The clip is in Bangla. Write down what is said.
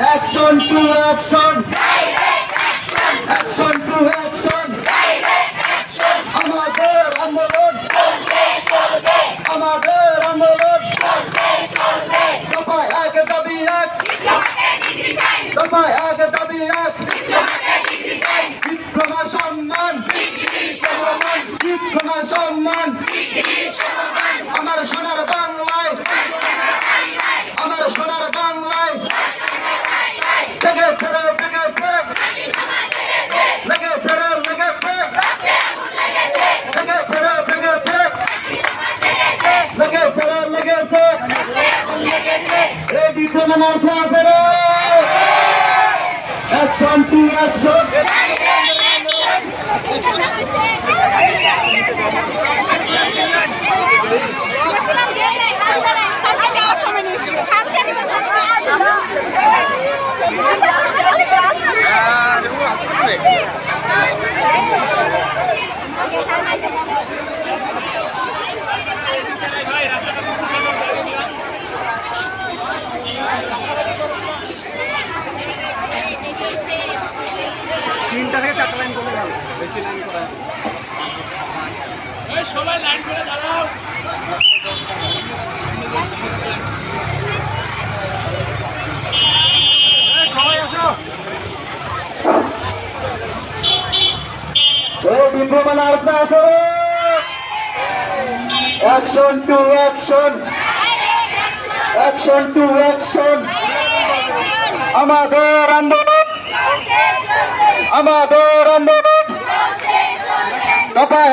Action to action action to action আমাদের আন্দোলন আমাদের আন্দোলন দফায় এক দাবি এক দফায় এক দাবি এক ডিপ্লোমা সম্মান ডিপ্লোমা সম্মান আমার সোনার বাংলায় ডিপ্লোমা আছে আছে রে। টু অ্যাকশন তিনটা থেকে চারটা লাইন করলে ভালো। বেশি লাইন করা সবাই লাইন করে দাঁড়াও। সবাই আসো এই ডিপ্লোমা আছে আছে action to action action to action আমাদের আন্দোলন। আমাদের আন্দোলন দফায়